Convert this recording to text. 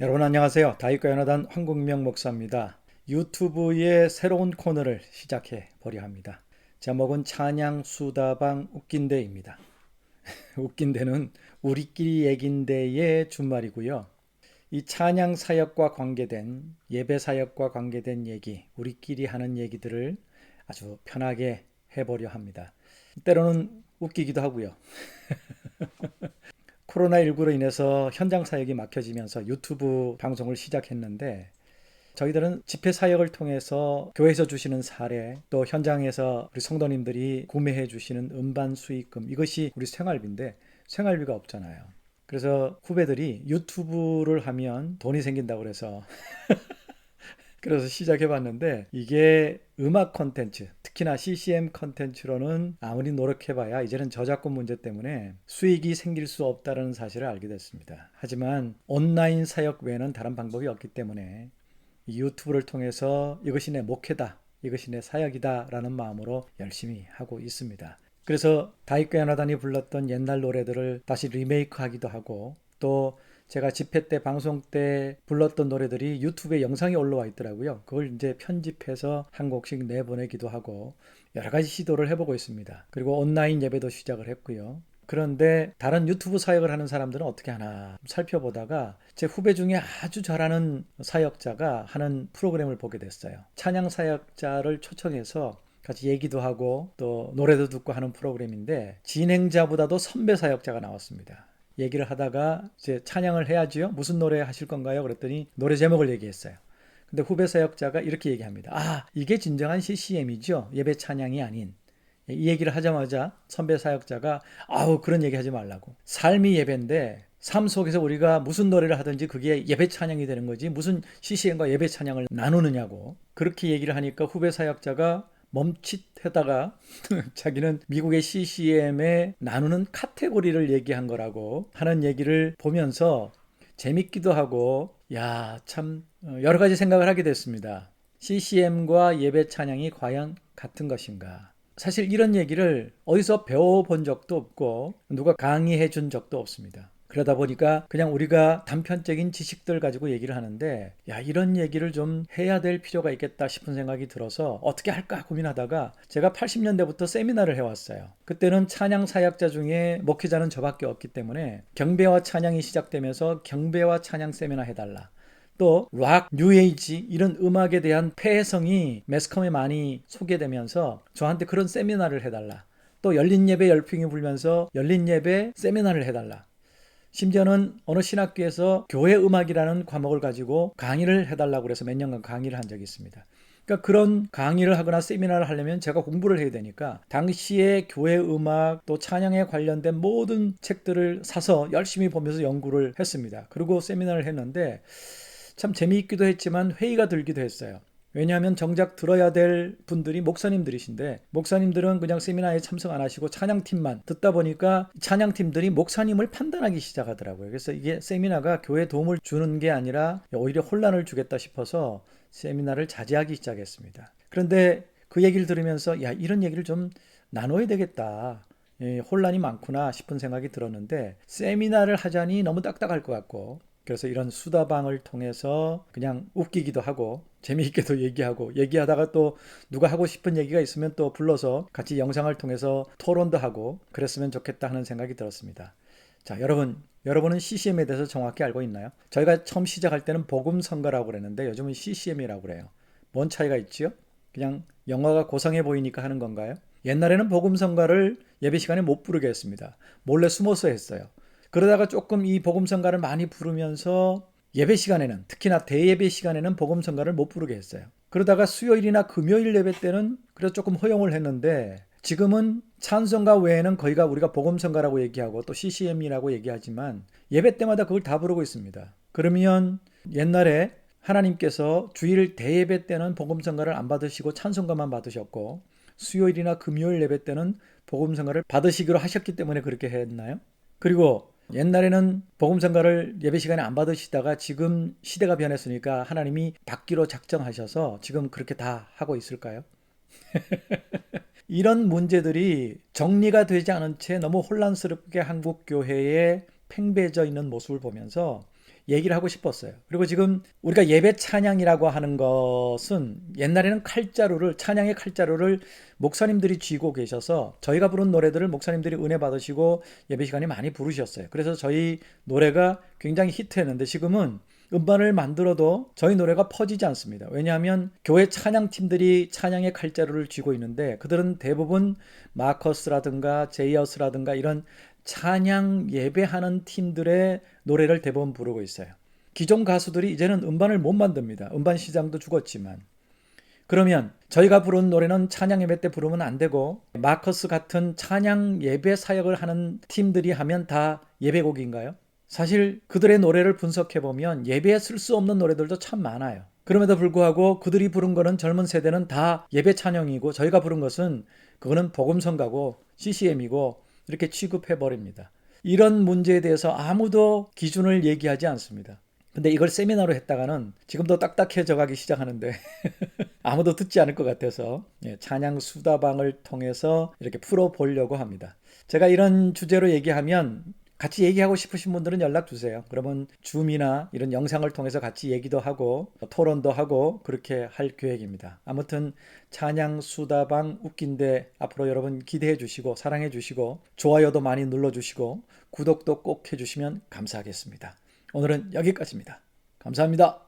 여러분 안녕하세요. 다윗과 연화단 황국명 목사입니다. 유튜브의 새로운 코너를 시작해 보려 합니다. 제목은 찬양 수다방 웃긴데입니다. 웃긴데는 우리끼리 얘긴데의 준말이고요. 이 찬양 사역과 관계된 예배 사역과 관계된 얘기, 우리끼리 하는 얘기들을 아주 편하게 해보려 합니다. 때로는 웃기기도 하고요. 코로나19로 인해서 현장 사역이 막혀지면서 유튜브 방송을 시작했는데 저희들은 집회 사역을 통해서 교회에서 주시는 사례 또 현장에서 우리 성도님들이 구매해 주시는 음반 수익금 이것이 우리 생활비인데 생활비가 없잖아요. 그래서 후배들이 유튜브를 하면 돈이 생긴다고 그래서 그래서 시작해 봤는데 이게 음악 콘텐츠, 특히나 CCM 콘텐츠로는 아무리 노력해봐야 이제는 저작권 문제 때문에 수익이 생길 수 없다는 사실을 알게 됐습니다. 하지만 온라인 사역 외에는 다른 방법이 없기 때문에 유튜브를 통해서 이것이 내 목회다, 이것이 내 사역이다 라는 마음으로 열심히 하고 있습니다. 그래서 다윗과 연하단이 불렀던 옛날 노래들을 다시 리메이크하기도 하고 또 제가 집회 때 방송 때 불렀던 노래들이 유튜브에 영상이 올라와 있더라고요. 그걸 이제 편집해서 한 곡씩 내보내기도 하고 여러 가지 시도를 해보고 있습니다. 그리고 온라인 예배도 시작을 했고요. 그런데 다른 유튜브 사역을 하는 사람들은 어떻게 하나 살펴보다가 제 후배 중에 아주 잘하는 사역자가 하는 프로그램을 보게 됐어요. 찬양 사역자를 초청해서 같이 얘기도 하고 또 노래도 듣고 하는 프로그램인데 진행자보다도 선배 사역자가 나왔습니다. 얘기를 하다가 이제 찬양을 해야지요. 무슨 노래 하실 건가요? 그랬더니 노래 제목을 얘기했어요. 근데 후배 사역자가 이렇게 얘기합니다. 아, 이게 진정한 CCM이죠. 예배 찬양이 아닌. 이 얘기를 하자마자 선배 사역자가 아우 그런 얘기 하지 말라고. 삶이 예배인데 삶 속에서 우리가 무슨 노래를 하든지 그게 예배 찬양이 되는 거지 무슨 CCM과 예배 찬양을 나누느냐고. 그렇게 얘기를 하니까 후배 사역자가 멈칫하다가 자기는 미국의 CCM에 나누는 카테고리를 얘기한 거라고 하는 얘기를 보면서 재밌기도 하고 야 참 여러 가지 생각을 하게 됐습니다. CCM과 예배 찬양이 과연 같은 것인가? 사실 이런 얘기를 어디서 배워본 적도 없고 누가 강의해 준 적도 없습니다. 그러다 보니까 그냥 우리가 단편적인 지식들 가지고 얘기를 하는데 야 이런 얘기를 좀 해야 될 필요가 있겠다 싶은 생각이 들어서 어떻게 할까 고민하다가 제가 80년대부터 세미나를 해왔어요. 그때는 찬양 사역자 중에 목회자는 저밖에 없기 때문에 경배와 찬양이 시작되면서 경배와 찬양 세미나 해달라. 또 락, 뉴에이지 이런 음악에 대한 폐해성이 매스컴에 많이 소개되면서 저한테 그런 세미나를 해달라. 또 열린 예배 열풍이 불면서 열린 예배 세미나를 해달라. 심지어는 어느 신학교에서 교회 음악이라는 과목을 가지고 강의를 해달라고 그래서 몇 년간 강의를 한 적이 있습니다. 그러니까 그런 강의를 하거나 세미나를 하려면 제가 공부를 해야 되니까 당시에 교회 음악 또 찬양에 관련된 모든 책들을 사서 열심히 보면서 연구를 했습니다. 그리고 세미나를 했는데 참 재미있기도 했지만 회의가 들기도 했어요. 왜냐하면 정작 들어야 될 분들이 목사님들이신데 목사님들은 그냥 세미나에 참석 안 하시고 찬양팀만 듣다 보니까 찬양팀들이 목사님을 판단하기 시작하더라고요. 그래서 이게 세미나가 교회에 도움을 주는 게 아니라 오히려 혼란을 주겠다 싶어서 세미나를 자제하기 시작했습니다. 그런데 그 얘기를 들으면서 야 이런 얘기를 좀 나눠야 되겠다. 예, 혼란이 많구나 싶은 생각이 들었는데 세미나를 하자니 너무 딱딱할 것 같고 그래서 이런 수다방을 통해서 그냥 웃기기도 하고 재미있게도 얘기하고 얘기하다가 또 누가 하고 싶은 얘기가 있으면 또 불러서 같이 영상을 통해서 토론도 하고 그랬으면 좋겠다 하는 생각이 들었습니다. 자, 여러분, 여러분은 CCM에 대해서 정확히 알고 있나요? 저희가 처음 시작할 때는 복음성가라고 그랬는데 요즘은 CCM이라고 그래요. 뭔 차이가 있지요? 그냥 영어가 고상해 보이니까 하는 건가요? 옛날에는 복음성가를 예배 시간에 못 부르게 했습니다. 몰래 숨어서 했어요. 그러다가 조금 이 복음성가를 많이 부르면서 예배 시간에는 특히나 대예배 시간에는 복음 성가를 못 부르게 했어요. 그러다가 수요일이나 금요일 예배 때는 그래서 조금 허용을 했는데 지금은 찬송가 외에는 거의가 우리가 복음성가라고 얘기하고 또 CCM이라고 얘기하지만 예배 때마다 그걸 다 부르고 있습니다. 그러면 옛날에 하나님께서 주일 대예배 때는 복음성가를 안 받으시고 찬송가만 받으셨고 수요일이나 금요일 예배 때는 복음성가를 받으시기로 하셨기 때문에 그렇게 했나요? 그리고 옛날에는 복음성가를 예배 시간에 안 받으시다가 지금 시대가 변했으니까 하나님이 받기로 작정하셔서 지금 그렇게 다 하고 있을까요? 이런 문제들이 정리가 되지 않은 채 너무 혼란스럽게 한국 교회에 팽배져 있는 모습을 보면서 얘기를 하고 싶었어요. 그리고 지금 우리가 예배 찬양이라고 하는 것은 옛날에는 칼자루를 찬양의 칼자루를 목사님들이 쥐고 계셔서 저희가 부른 노래들을 목사님들이 은혜 받으시고 예배 시간에 많이 부르셨어요. 그래서 저희 노래가 굉장히 히트했는데 지금은 음반을 만들어도 저희 노래가 퍼지지 않습니다. 왜냐하면 교회 찬양팀들이 찬양의 칼자루를 쥐고 있는데 그들은 대부분 마커스라든가 제이어스라든가 이런 찬양 예배하는 팀들의 노래를 대부분 부르고 있어요. 기존 가수들이 이제는 음반을 못 만듭니다. 음반 시장도 죽었지만. 그러면 저희가 부른 노래는 찬양 예배 때 부르면 안 되고 마커스 같은 찬양 예배 사역을 하는 팀들이 하면 다 예배곡인가요? 사실 그들의 노래를 분석해 보면 예배에 쓸 수 없는 노래들도 참 많아요. 그럼에도 불구하고 그들이 부른 거는 젊은 세대는 다 예배 찬양이고 저희가 부른 것은 그거는 복음성가고 CCM이고 이렇게 취급해 버립니다. 이런 문제에 대해서 아무도 기준을 얘기하지 않습니다. 근데 이걸 세미나로 했다가는 지금도 딱딱해져 가기 시작하는데 아무도 듣지 않을 것 같아서 예, 찬양 수다방을 통해서 이렇게 풀어 보려고 합니다. 제가 이런 주제로 얘기하면 같이 얘기하고 싶으신 분들은 연락 주세요. 그러면 줌이나 이런 영상을 통해서 같이 얘기도 하고 토론도 하고 그렇게 할 계획입니다. 아무튼 찬양 수다방 웃긴데 앞으로 여러분 기대해 주시고 사랑해 주시고 좋아요도 많이 눌러 주시고 구독도 꼭 해 주시면 감사하겠습니다. 오늘은 여기까지입니다. 감사합니다.